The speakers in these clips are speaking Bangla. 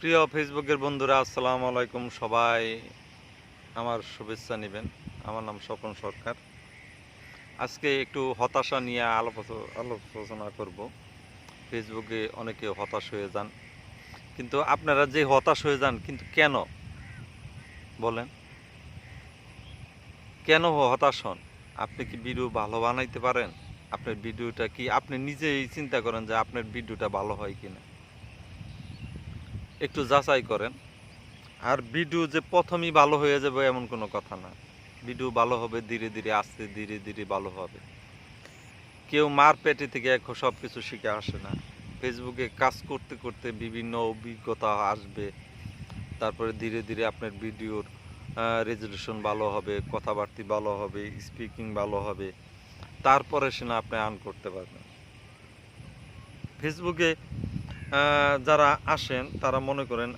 প্রিয় ফেসবুকের বন্ধুরা, আসসালামু আলাইকুম সবাই। আমার শুভেচ্ছা নেবেন। আমার নাম স্বপন সরকার। আজকে একটু হতাশা নিয়ে আলোচ- আলোচনা করব। ফেসবুকে অনেকে হতাশ হয়ে যান। কিন্তু আপনারা যে হতাশ হয়ে যান, কিন্তু কেন? বলেন। কেন হতাশ হন? আপনি কি ভিডিও ভালো বানাইতে পারেন? আপনার ভিডিওটা কি আপনি নিজেই চিন্তা করেন যে আপনার ভিডিওটা ভালো হয় কিনা। একটু যাচাই করেন। আর ভিডিও যে প্রথমেই ভালো হয়ে যাবে এমন কোনো কথা না। ভিডিও ভালো হবে, ধীরে ধীরে আস্তে ধীরে ধীরে ভালো হবে। কেউ মার পেটে থেকে এক সব কিছু শিখে আসে না। ফেসবুকে কাজ করতে করতে বিভিন্ন অভিজ্ঞতা আসবে। তারপরে ধীরে ধীরে আপনার ভিডিওর রেজলিউশন ভালো হবে, কথাবার্তি ভালো হবে স্পিকিং ভালো হবে। তারপরে সে না আপনি আর্ন করতে পারবেন। ফেসবুকে যারা আসেন, তারা মনে করেন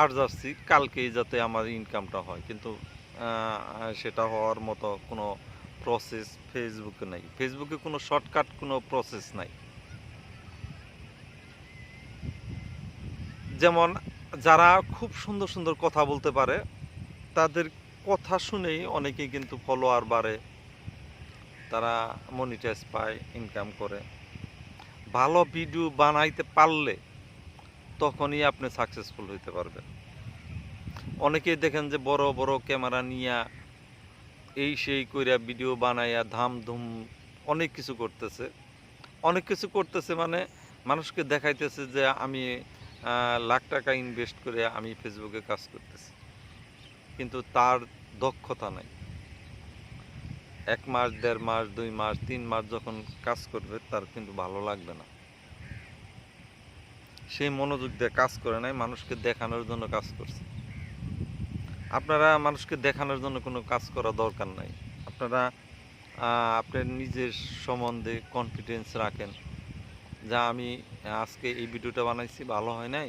আর যাচ্ছি, কালকেই যাতে আমার ইনকামটা হয়। কিন্তু সেটা হওয়ার মতো কোনো প্রসেস ফেসবুকে নাই। ফেসবুকে কোনো শর্টকাট কোনো প্রসেস নাই। যেমন, যারা খুব সুন্দর সুন্দর কথা বলতে পারে, তাদের কথা শুনেই অনেকেই কিন্তু ফলোয়ার বাড়ে। তারা মনিটাইজ পায় ইনকাম করে। ভালো ভিডিও বানাইতে পারলে তখনই আপনি সাকসেসফুল হইতে পারবেন। অনেকেই দেখেন যে বড় বড় ক্যামেরা নিয়া এই সেই কইরা ভিডিও বানাইয়া ধাম ধুম অনেক কিছু করতেছে। অনেক কিছু করতেছে মানে মানুষকে দেখাইতেছে যে আমি লাখ টাকা ইনভেস্ট করে আমি ফেসবুকে কাজ করতেছি। কিন্তু তার দক্ষতা নাই। এক মাস, দেড় মাস, দুই মাস, তিন মাস যখন কাজ করবে, তার কিন্তু ভালো লাগবে না। সেই মনোযোগ দিয়ে কাজ করে নাই, মানুষকে দেখানোর জন্য কাজ করছে। আপনারা মানুষকে দেখানোর জন্য কোনো কাজ করা দরকার নাই। আপনারা আপনার নিজের সম্বন্ধে কনফিডেন্স রাখেন। যা আমি আজকে এই ভিডিওটা বানাইছি, ভালো হয় নাই?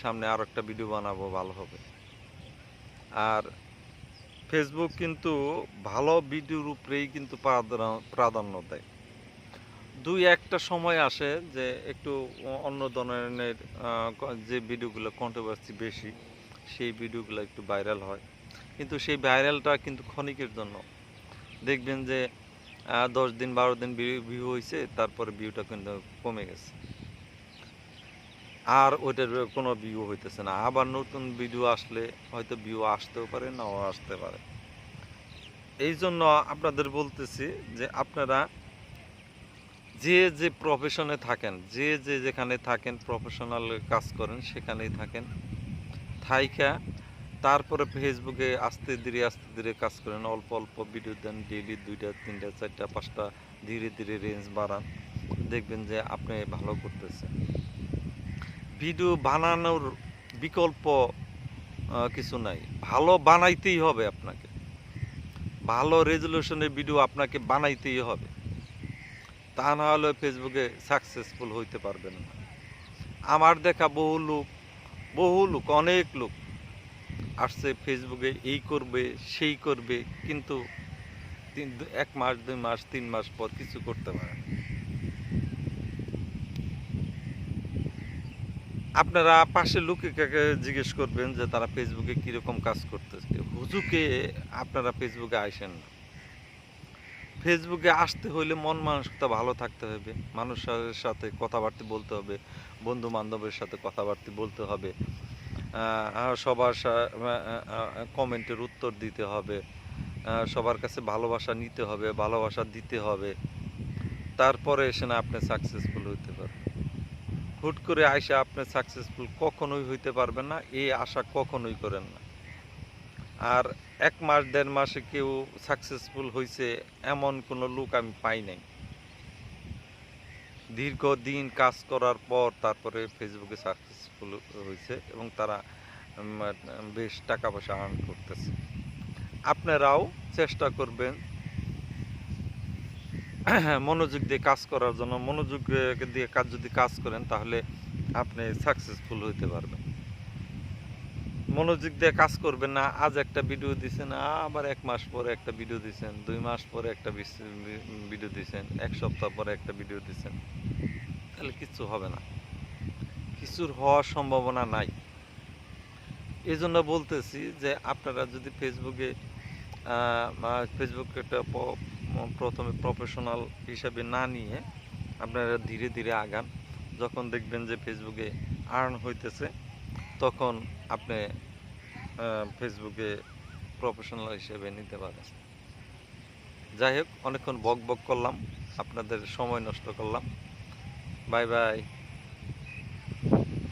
সামনে আর একটা ভিডিও বানাবো, ভালো হবে। আর ফেসবুক কিন্তু ভালো ভিডিওর উপরেই কিন্তু প্রাধান্য- দেয়। দুই একটা সময় আসে যে একটু অন্য ধরনের যে ভিডিওগুলো কন্ট্রোভার্সি বেশি, সেই ভিডিওগুলো একটু ভাইরাল হয়। কিন্তু সেই ভাইরালটা কিন্তু ক্ষণিকের জন্য। দেখবেন যে দশ দিন, বারো দিন ভিউ হয়েছে তারপরে ভিউটা কিন্তু কমে গেছে। আর ওইটার কোনো ভিউ হইতেছে না। আবার নতুন ভিডিও আসলে হয়তো ভিউ আসতেও পারে, নাও আসতে পারে। এই জন্য আপনাদের বলতেছি যে আপনারা যে যে প্রফেশনে থাকেন, যে যে যেখানে থাকেন প্রফেশনাল কাজ করেন, সেখানেই থাকেন। থাইকা তারপরে ফেসবুকে আস্তে ধীরে আস্তে ধীরে কাজ করেন। অল্প অল্প ভিডিও দেন ডেইলি দুইটা, তিনটা, চারটা, পাঁচটা, ধীরে ধীরে রেঞ্জ বাড়ান। দেখবেন যে আপনি ভালো করতেছেন। ভিডিও বানানোর বিকল্প কিছু নাই। ভালো বানাইতেই হবে আপনাকে। ভালো রেজলিউশনের ভিডিও আপনাকে বানাইতেই হবে। তা না হলে ফেসবুকে সাকসেসফুল হইতে পারবেন না। আমার দেখা বহু লোক বহু লোক, অনেক লোক আসছে ফেসবুকে এই করবে, সেই করবে, কিন্তু এক মাস, দুই মাস, তিন মাস পর কিছু করতে পারে না। আপনারা পাশে লোকে জিজ্ঞেস করবেন যে তারা ফেসবুকে কীরকম কাজ করতেছে? হুজুকে আপনারা ফেসবুকে আসেন না। ফেসবুকে আসতে হইলে মন মানসিকতা ভালো থাকতে হবে। মানুষের সাথে কথাবার্তা বলতে হবে বন্ধু বান্ধবের সাথে কথাবার্তা বলতে হবে সবার কমেন্টের উত্তর দিতে হবে সবার কাছে ভালোবাসা নিতে হবে, ভালোবাসা দিতে হবে। তারপরে এসে না আপনি সাকসেসফুল হইতে পারবেন। হুট করে আইসা আপনি সাকসেসফুল কখনোই হইতে পারবেন না, এই আশা কখনোই করেন না। আর এক মাস, দেড় মাসে কেউ সাকসেসফুল হয়েছে এমন কোনো লোক আমি পাই নাই। দীর্ঘদিন কাজ করার পর তারপরে ফেসবুকে সাকসেসফুল হয়েছে এবং তারা বেশ টাকা পয়সা আর্ন করতেছে। আপনারাও চেষ্টা করবেন মনোযোগ দিয়ে কাজ করার জন্য মনোযোগ দিয়ে কাজ যদি কাজ করেন তাহলে আপনি সাকসেসফুল হইতে পারবেন। মনোযোগ দিয়ে কাজ করবেন না আজ একটা ভিডিও দিছেন আবার এক মাস পরে একটা ভিডিও দিছেন দুই মাস পরে একটা ভিডিও দিছেন এক সপ্তাহ পরে একটা ভিডিও দিছেন তাহলে কিচ্ছু হবে না। কিছুর হওয়ার সম্ভাবনা নাই। এই জন্য বলতেছি যে আপনারা যদি ফেসবুকে আহ, একটা প্রথমে প্রফেশনাল হিসাবে না নিয়ে আপনারা ধীরে ধীরে আগান। যখন দেখবেন যে ফেসবুকে আর্ন হইতেছে, তখন আপনি ফেসবুকে প্রফেশনাল হিসেবে নিতে পারেন। যাই হোক, অনেকক্ষণ বক বক করলাম, আপনাদের সময় নষ্ট করলাম। Bye bye